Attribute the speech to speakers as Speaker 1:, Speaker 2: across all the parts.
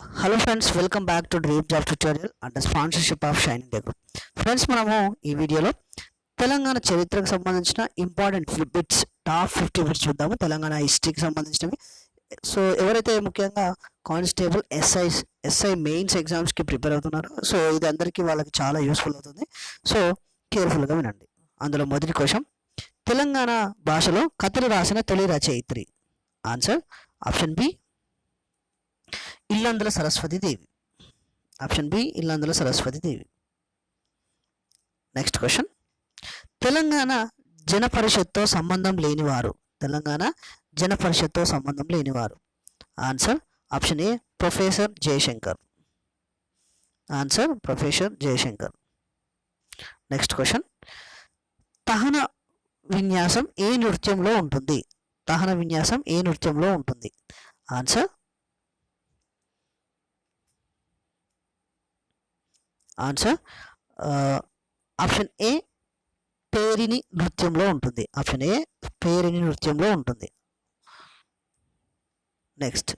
Speaker 1: Hello friends welcome back to dream job tutorial and sponsorship of shining day group friends మనము ఈ వీడియోలో తెలంగాణ చరిత్రకు సంబంధించిన important bits top fifty bits చూద్దాము. తెలంగాణ హిస్టరీకి సంబంధించినవి. సో ఎవరైతే ముఖ్యంగా కానిస్టేబుల్ ఎస్ఐ ఎస్ఐ మెయిన్స్ ఎగ్జామ్స్కి ప్రిపేర్ అవుతున్నారో సో ఇది అందరికీ వాళ్ళకి చాలా యూస్ఫుల్ అవుతుంది. సో కేర్ఫుల్గా వినండి. అందులో మొదటి క్వశ్చన్ తెలంగాణ భాషలో కథలు రాసిన తొలి రచయిత్రి. Answer option B Illandula Saraswathi Devi. Option B Illandula Saraswathi Devi. Next question Telangana జన పరిషత్తో సంబంధం లేనివారు. తెలంగాణ జన పరిషత్తో సంబంధం లేనివారు. Answer option A professor Jayashankar. Answer professor Jayashankar. Next question తహన విన్యాసం ఏ నృత్యంలో ఉంటుంది? తహన విన్యాసం ఏ నృత్యంలో ఉంటుంది? Answer answer option A Perini నృత్యంలో ఉంటుంది. ఆప్షన్ ఏ పేరిని నృత్యంలో ఉంటుంది. నెక్స్ట్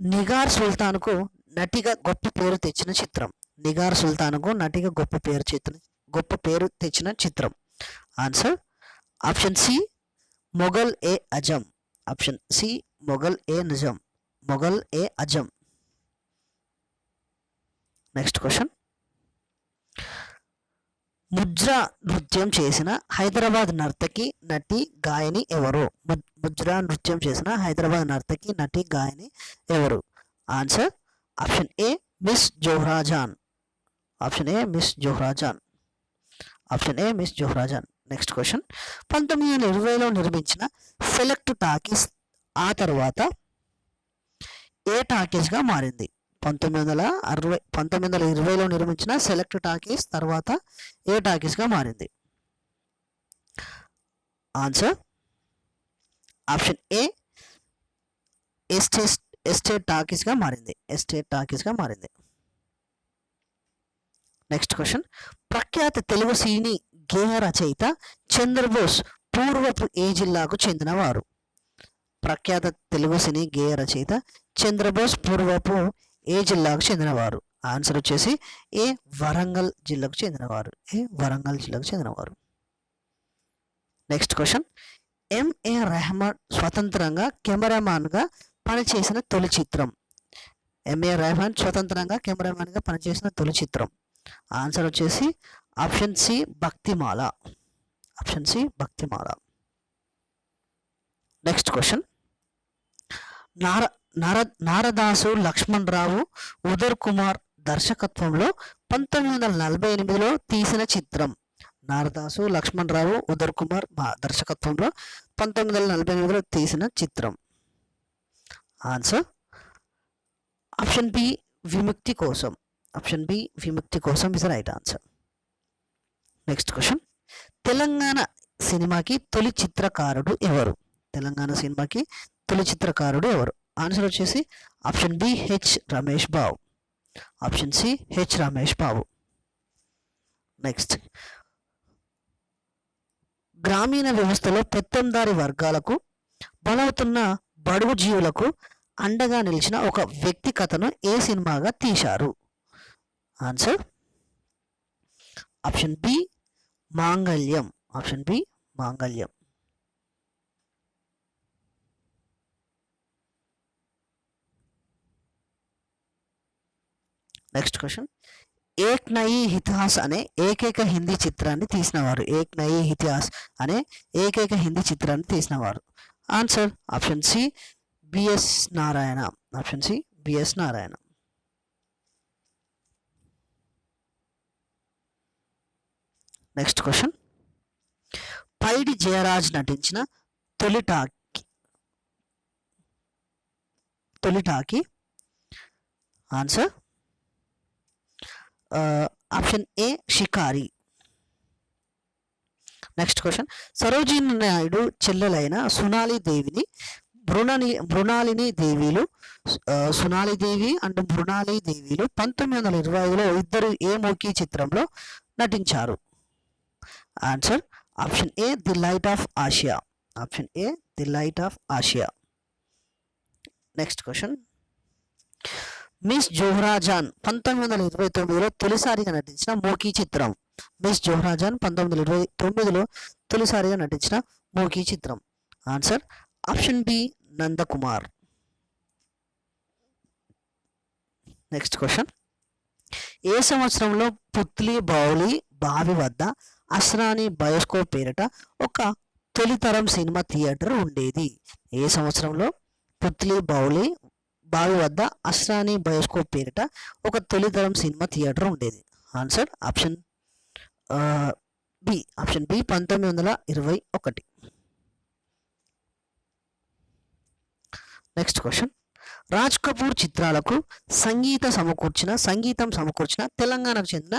Speaker 1: నిగార్ సుల్తాన్కు నటిగా గొప్ప పేరు తెచ్చిన చిత్రం. నిగార్ సుల్తాన్కు నటిగా గొప్ప పేరు చిత్రం గొప్ప పేరు తెచ్చిన చిత్రం. Answer option C Mughal e Azam. Option C Mughal e నిజం. మొఘల్ ఏ అజం. నెక్స్ట్ క్వశ్చన్ ముజ్రా నృత్యం చేసిన హైదరాబాద్ నర్తకి నటి గాయని ఎవరు? ముజ్రా నృత్యం చేసిన హైదరాబాద్ నర్తకి నటి గాయని ఎవరు? Answer option A miss Zohrajan option A miss Zohrajan option A miss Zohrajan next question పంతొమ్మిది వందల ఇరవైలో నిర్మించిన సెలెక్ట్ టాకీస్ ఆ తర్వాత ఏ టాకీస్గా మారింది. పంతొమ్మిది వందల అరవై పంతొమ్మిది వందల ఇరవైలో నిర్మించిన సెలెక్ట్ టాకీస్ తర్వాత ఏ టాకీస్గా మారింది? Answer? Option A estate estate టాకీస్గా మారింది. ఎస్టేట్ టాకీస్గా మారింది. Next question. ప్రఖ్యాత తెలుగు సినీ గేయ రచయిత చంద్రబోస్ పూర్వపు ఏ జిల్లాకు చెందినవారు? ప్రఖ్యాత తెలుగు సినీ గేయ రచయిత చంద్రబోస్ పూర్వపు ఏ జిల్లాకు చెందినవారు? ఆన్సర్ వచ్చేసి ఏ వరంగల్ జిల్లాకు చెందినవారు. ఏ వరంగల్ జిల్లాకు చెందినవారు. నెక్స్ట్ క్వశ్చన్ ఎంఏ రెహమాన్ స్వతంత్రంగా కెమెరామాన్గా పనిచేసిన తొలి చిత్రం. ఎంఏ రెహమాన్ స్వతంత్రంగా కెమెరామాన్గా పనిచేసిన తొలి చిత్రం. ఆన్సర్ వచ్చేసి option C Bhaktimala. Option C Bhaktimala. Next question Nara నార నారదాసు లక్ష్మణ్ రావు ఉదర్ కుమార్ దర్శకత్వంలో పంతొమ్మిది వందల నలభై ఎనిమిదిలో తీసిన చిత్రం. నారదాసు లక్ష్మణ్ రావు ఉదర్ కుమార్ మా- దర్శకత్వంలో పంతొమ్మిది వందల నలభై ఎనిమిదిలో తీసిన చిత్రం. ఆన్సర్ ఆప్షన్ బి విముక్తి కోసం. ఆప్షన్ బి విముక్తి కోసం is right answer next question Telangana సినిమాకి తొలి చిత్రకారుడు ఎవరు? తెలంగాణ సినిమాకి తొలి చిత్రకారుడు ఎవరు? ఆన్సర్ వచ్చేసి option B H Ramesh Babu option C H Ramesh Babu next గ్రామీణ వ్యవస్థలో పెత్తందారి వర్గాలకు బలవుతున్న బడుగు జీవులకు అండగా నిలిచిన ఒక వ్యక్తి కథను ఏ సినిమాగా తీశారు? Answer option B Mangalyam. Option B Mangalyam. Next question Ek Nayi Itihas అనే ఏకైక హిందీ చిత్రాన్ని తీసినవారు. ఏక్ నయి ఇతిహాస్ అనే ఏకైక హిందీ చిత్రాన్ని తీసినవారు. Answer option C B S Narayana option C B S Narayana next question Paidi Jayaraj నటించిన తొలిటాకి తొలిటాకి. Answer option A Shikari. Next question Sarojini Naidu చెల్లెలైన Sunali దేవిని మృణని మృణాలిని దేవిలు ఆ, సునాలి దేవి అండ్ మృణాలి దేవిలు పంతొమ్మిది వందల ఇరవై ఐదులో ఇద్దరు ఏ మూకీ చిత్రంలో నటించారు? Answer option A the light of Asia option A the light of Asia next question miss Zohrajan పంతొమ్మిది వందల ఇరవై తొమ్మిదిలో తొలిసారిగా నటించిన మోకీ చిత్రం. మిస్ జోహ్రాజాన్ పంతొమ్మిది వందల ఇరవై తొమ్మిదిలో తొలిసారిగా నటించిన మూకీ చిత్రం. Answer option B Nandakumar. Next question. ఏ సంవత్సరంలో పుత్లి బౌలి బావి వద్ద అస్రాని బయోస్కోప్ పేరిట ఒక తొలితరం సినిమా థియేటర్ ఉండేది? ఏ సంవత్సరంలో పుత్లి బౌలి బావి వద్ద అస్రాని బయోస్కోప్ పేరిట ఒక తొలితరం సినిమా థియేటర్ ఉండేది. Answer option B option B పంతొమ్మిది వందల ఇరవై ఒకటి. Next question. రాజ్ కపూర్ చిత్రాలకు సంగీత సమకూర్చిన సంగీతం సమకూర్చిన తెలంగాణకు చెందిన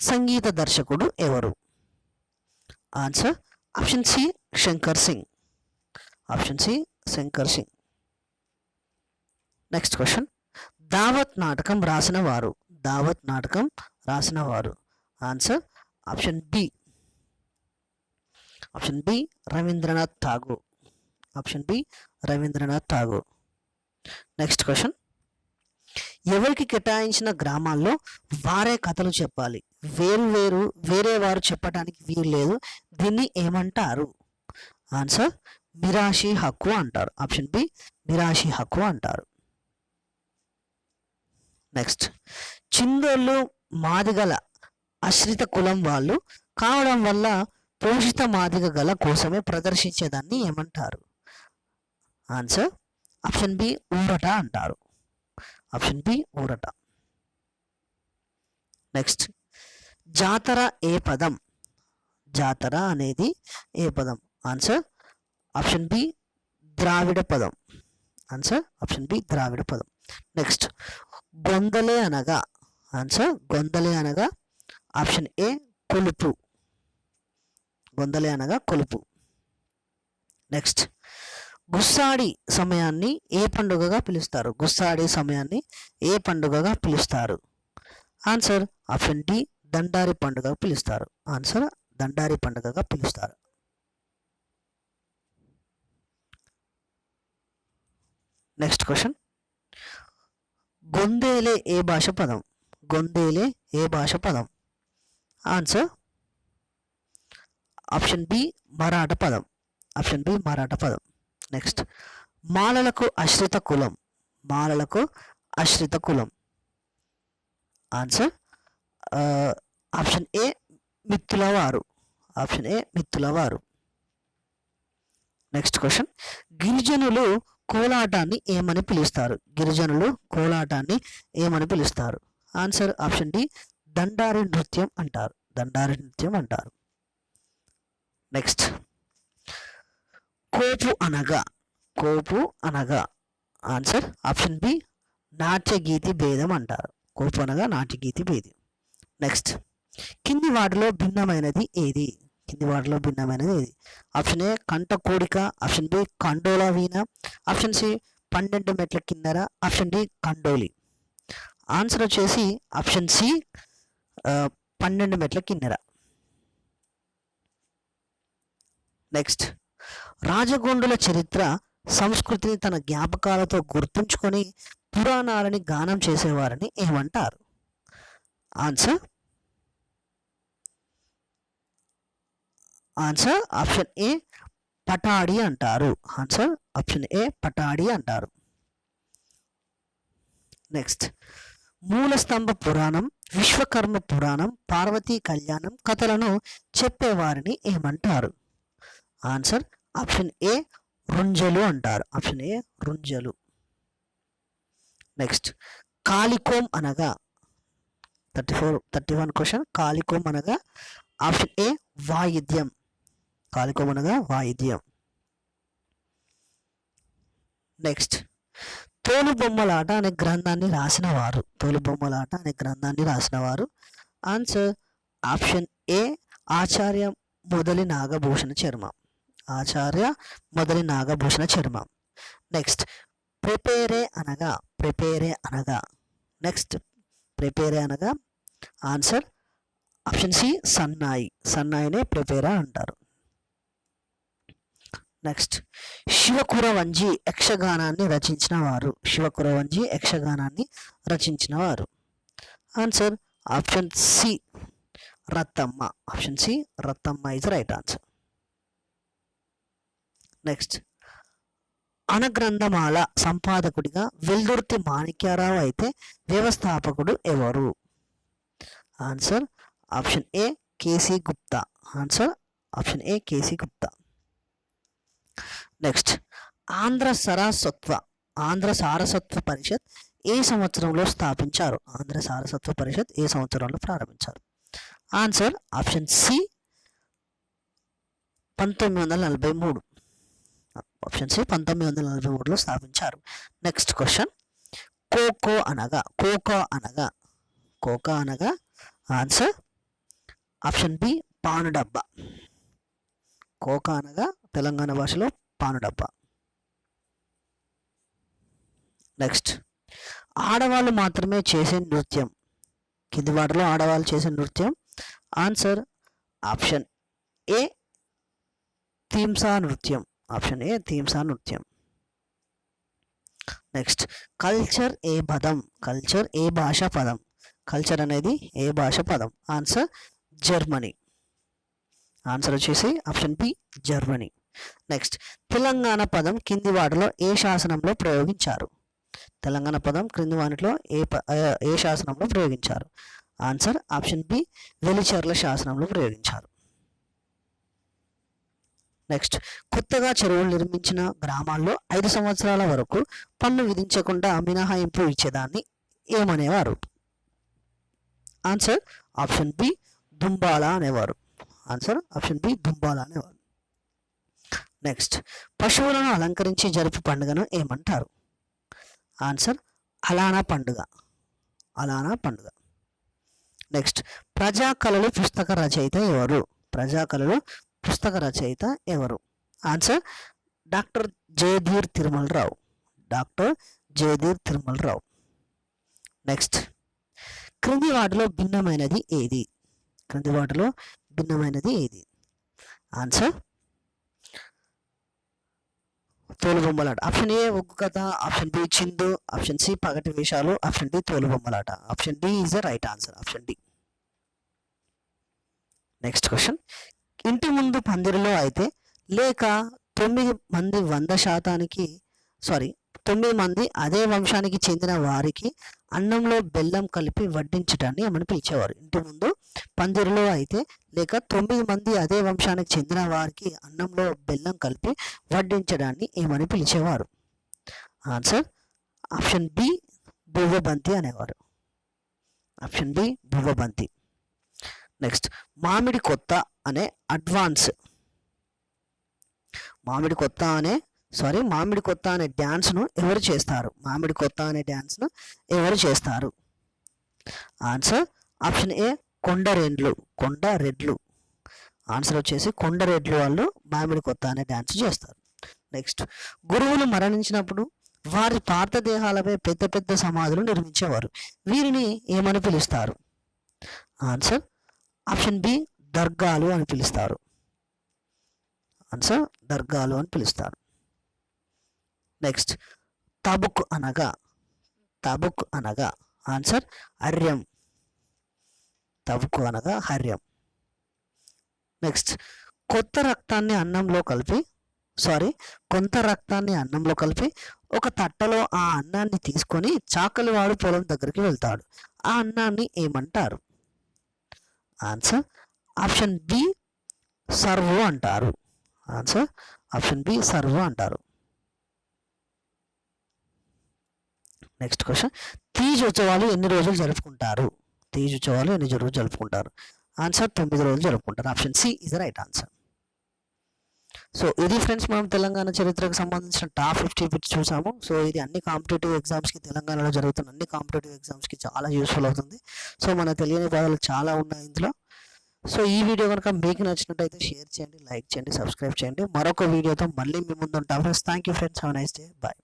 Speaker 1: సంగీత దర్శకుడు ఎవరు? Answer option C Shankar Singh. Option C Shankar Singh. Next question Dawat నాటకం రాసిన వారు. దావత్ నాటకం రాసిన వారు. Answer option B option B Rabindranath Tagore. Option B Rabindranath Tagore. Next question ఎవరికి కేటాయించిన గ్రామాల్లో వారే కథలు చెప్పాలి? వేరు వేరు వేరే వారు చెప్పడానికి వీలు లేదు. దీన్ని ఏమంటారు? ఆన్సర్ మిరాషి హక్కు అంటారు. ఆప్షన్ బి మిరాషి హక్కు అంటారు. నెక్స్ట్ చిందోళ్ళు మాదిగల ఆశ్రిత కులం వాళ్ళు కావడం వల్ల పోషిత మాదిగ గల కోసమే ప్రదర్శించేదాన్ని ఏమంటారు? ఆన్సర్ ఆప్షన్ బి ఊరట అంటారు. ఆప్షన్ బి ఊరట. నెక్స్ట్ జాతర ఏ పదం? జాతర అనేది ఏ పదం? ఆన్సర్ ఆప్షన్ బి ద్రావిడ పదం. ఆన్సర్ ఆప్షన్ బి ద్రావిడ పదం. నెక్స్ట్ గొందలే అనగా ఆన్సర్ గొందలే అనగా ఆప్షన్ ఏ కొలుపు. గొందలే అనగా కొలుపు. నెక్స్ట్ గుస్సాడి సమయాన్ని ఏ పండుగగా పిలుస్తారు? గుస్సాడి సమయాన్ని ఏ పండుగగా పిలుస్తారు? ఆన్సర్ ఆప్షన్ డి దండారి పండుగ పిలుస్తారు. ఆన్సర్ దండారి పండుగగా పిలుస్తారు. నెక్స్ట్ క్వశ్చన్ గొందేలే ఏ భాష పదం? గొందేలే ఏ భాష పదం? ఆన్సర్ ఆప్షన్ బి మరాఠ పదం. ఆప్షన్ బి మరాఠ పదం. నెక్స్ట్ మాలలకు ఆశ్రిత కులం. మాలలకు ఆశ్రిత కులం. ఆన్సర్ ఆప్షన్ ఏ మిత్తుల వారు. ఆప్షన్ ఏ మిత్తుల వారు. నెక్స్ట్ క్వశ్చన్ గిరిజనులు కోలాటాన్ని ఏమని పిలుస్తారు? గిరిజనులు కోలాటాన్ని ఏమని పిలుస్తారు? ఆన్సర్ ఆప్షన్ డి దండారి నృత్యం అంటారు. దండారి నృత్యం అంటారు. నెక్స్ట్ కోపు అనగా కోపు అనగా. ఆన్సర్ ఆప్షన్ బి నాట్యగీతి భేదం అంటారు. కోపు అనగా నాట్యగీతి భేదం. నెక్స్ట్ కింది వాటిలో భిన్నమైనది ఏది? కింది వాటిలో భిన్నమైనది ఇది. ఆప్షన్ ఏ కంట కోడిక. ఆప్షన్ బి కండోలా వీణ. ఆప్షన్ సి పన్నెండు మెట్ల కిన్నెర ఆప్షన్ డి కండోలి. ఆన్సర్ వచ్చేసి ఆప్షన్ సి పన్నెండు మెట్ల కిన్నెర నెక్స్ట్ రాజగోండుల చరిత్ర సంస్కృతిని తన జ్ఞాపకాలతో గుర్తుంచుకొని పురాణాలని గానం చేసేవారని ఏమంటారు? ఆన్సర్ ఆన్సర్ ఆప్షన్ ఏ పటాడి అంటారు. ఆన్సర్ ఆప్షన్ ఏ పటాడి అంటారు. నెక్స్ట్ మూలస్తంభ పురాణం విశ్వకర్మ పురాణం పార్వతీ కళ్యాణం కథలను చెప్పేవారిని ఏమంటారు? ఆన్సర్ ఆప్షన్ ఏ రుంజలు అంటారు. Option A రుంజలు. నెక్స్ట్ కాలికోమ్ అనగా thirty four thirty one question కాలికోమ్ అనగా ఆప్షన్ ఏ వాయిద్యం. కాలికోమ్ అనగా వాయిద్యం. నెక్స్ట్ తోలుబొమ్మలాట అనే గ్రంథాన్ని రాసిన వారు తోలుబొమ్మలాట అనే గ్రంథాన్ని రాసిన వారు answer option A Acharya Modali Nagabhushana Sharma. Acharya Modali Nagabhushana చర్మ. నెక్స్ట్ ప్రిపేరే అనగా ప్రిపేరే అనగా. నెక్స్ట్ ప్రిపేరే అనగా. ఆన్సర్ ఆప్షన్ సి సన్నాయి. సన్నాయినే ప్రిపేరా అంటారు. నెక్స్ట్ శివకురవంజి యక్షగానాన్ని రచించిన వారు శివకురవంజి యక్షగానాన్ని రచించిన వారు answer option C Rattamma. Option C Rattamma is right answer next అనగ్రంథమాల సంపాదకుడిగా వెల్దుర్తి మాణిక్యారావు అయితే వ్యవస్థాపకుడు ఎవరు? Answer option A K C Gupta answer option A K C Gupta next Andhra సరస్వత్వ Andhra సారసత్వ పరిషత్ ఏ సంవత్సరంలో స్థాపించారు? ఆంధ్ర సారసత్వ పరిషత్ ఏ సంవత్సరంలో ప్రారంభించారు? ఆన్సర్ ఆప్షన్ సి పంతొమ్మిది వందల నలభై మూడు. ఆప్షన్ సి పంతొమ్మిది వందల నలభై మూడులో స్థాపించారు. నెక్స్ట్ క్వశ్చన్ కోకో అనగా కోకో అనగా కోకా అనగా ఆన్సర్ ఆప్షన్ బి పానుడబ్బా. కోకా అనగా తెలంగాణ భాషలో పానుడబ్బ. నెక్స్ట్ ఆడవాళ్ళు మాత్రమే చేసే నృత్యం. కింది వాటిలో ఆడవాళ్ళు చేసే నృత్యం. ఆన్సర్ ఆప్షన్ ఏ థీమ్సా నృత్యం. ఆప్షన్ ఏ థీమ్సా నృత్యం. నెక్స్ట్ కల్చర్ ఏ పదం. కల్చర్ ఏ భాష పదం. కల్చర్ అనేది ఏ భాష పదం. ఆన్సర్ జర్మనీ ఆన్సర్ వచ్చేసి option B Germany next Telangana పదం కింది వాటిలో ఏ శాసనంలో ప్రయోగించారు? తెలంగాణ పదం క్రింది వాటిలో ఏ ప- ఏ శాసనంలో ప్రయోగించారు? ఆన్సర్ ఆప్షన్ బి వెలిచర్ల శాసనంలో ప్రయోగించారు. నెక్స్ట్ కొత్తగా చెరువులు నిర్మించిన గ్రామాల్లో ఐదు సంవత్సరాల వరకు పన్ను విధించకుండా మినహాయింపు ఇచ్చేదాన్ని ఏమనేవారు? ఆన్సర్ ఆప్షన్ బి దుంబాల అనేవారు. ఆన్సర్ ఆప్షన్ బి దుంబాల అనేవారు. నెక్స్ట్ పశువులను అలంకరించి జరిపే పండుగను ఏమంటారు? ఆన్సర్ అలానా పండుగ. అలానా పండుగ. నెక్స్ట్ ప్రజా కళలు పుస్తక రచయిత ఎవరు? ప్రజా కళలు పుస్తక రచయిత ఎవరు? Answer doctor Jayadheer Tirumalarao. Doctor Jayadheer Tirumalarao. Next క్రింది వాటిలో భిన్నమైనది ఏది? క్రింది వాటిలో భిన్నమైనది ఏది? ఆన్సర్ తోలుబొమ్మలాట. ఆప్షన్ ఏ ఒక్క కథ. Option B Chindu. Option C పగటి వేషాలు. Option D తోలుబొమ్మలాట. Option D is the right answer option D next question ఇంటి ముందు పందిరిలో అయితే లేక తొమ్మిది మంది వంద శాతానికి సారీ తొమ్మిది మంది అదే వంశానికి చెందిన వారికి అన్నంలో బెల్లం కలిపి వడ్డించడాన్ని ఏమని పిలిచేవారు ఇంటి ముందు పందిరిలో అయితే లేక తొమ్మిది మంది అదే వంశానికి చెందిన వారికి అన్నంలో బెల్లం కలిపి వడ్డించడాన్ని ఏమని పిలిచేవారు. ఆన్సర్ ఆప్షన్ బి బువ్వబంతి అనేవారు. ఆప్షన్ బి బువ్వబంతి నెక్స్ట్ మామిడి కొత్త అనే అడ్వాన్స్ మామిడి కొత్త అనే సారీ మామిడి కొత్త అనే డ్యాన్స్ను ఎవరు చేస్తారు? మామిడి కొత్త అనే డ్యాన్స్ను ఎవరు చేస్తారు? ఆన్సర్ ఆప్షన్ ఏ కొండరెడ్లు కొండరెడ్లు ఆన్సర్ వచ్చేసి కొండరెడ్లు వాళ్ళు మామిడి కొత్త అనే డ్యాన్స్ చేస్తారు. నెక్స్ట్ గురువులు మరణించినప్పుడు వారి పార్థదేహాలపై పెద్ద పెద్ద సమాధులు నిర్మించేవారు. వీరిని ఏమని పిలుస్తారు? ఆన్సర్ ఆప్షన్ బి దర్గాలు అని పిలుస్తారు. ఆన్సర్ దర్గాలు అని పిలుస్తారు. నెక్స్ట్ తబుక్ అనగా తబుక్ అనగా ఆన్సర్ హర్యం తబుకు అనగా హర్యం నెక్స్ట్ కొత్త రక్తాన్ని అన్నంలో కలిపి సారీ కొంత రక్తాన్ని అన్నంలో కలిపి ఒక తట్టలో ఆ అన్నాన్ని తీసుకొని చాకలివాడు పొలం దగ్గరికి వెళ్తాడు. ఆ అన్నాన్ని ఏమంటారు? ఆన్సర్ ఆప్షన్ బి సర్వో అంటారు. ఆన్సర్ ఆప్షన్ బి సర్వో అంటారు. నెక్స్ట్ క్వశ్చన్ తీజ్ ఉత్సవాలు ఎన్ని రోజులు జరుపుకుంటారు? తీజ్ ఉత్సవాలు ఎన్ని రోజులు జరుపుకుంటారు? ఆన్సర్ తొమ్మిది రోజులు జరుపుకుంటారు. Option C is right answer so ఇది ఫ్రెండ్స్ మనం తెలంగాణ చరిత్రకు సంబంధించిన టాప్ ఫిఫ్టీ బిట్స్ చూసాము. సో ఇది అన్ని కాంపిటేటివ్ ఎగ్జామ్స్కి తెలంగాణలో జరుగుతున్న అన్ని కాంపిటేటివ్ ఎగ్జామ్స్కి చాలా యూస్ఫుల్ అవుతుంది. సో మన తెలియని పదాలు చాలా ఉన్నాయి ఇందులో. సో ఈ వీడియో కనుక మీకు నచ్చినట్టయితే షేర్ చేయండి లైక్ చేయండి సబ్స్క్రైబ్ చేయండి. మరొక వీడియోతో మళ్ళీ మీ ముందు ఉంటాం. Friends thank you friends have nice day bye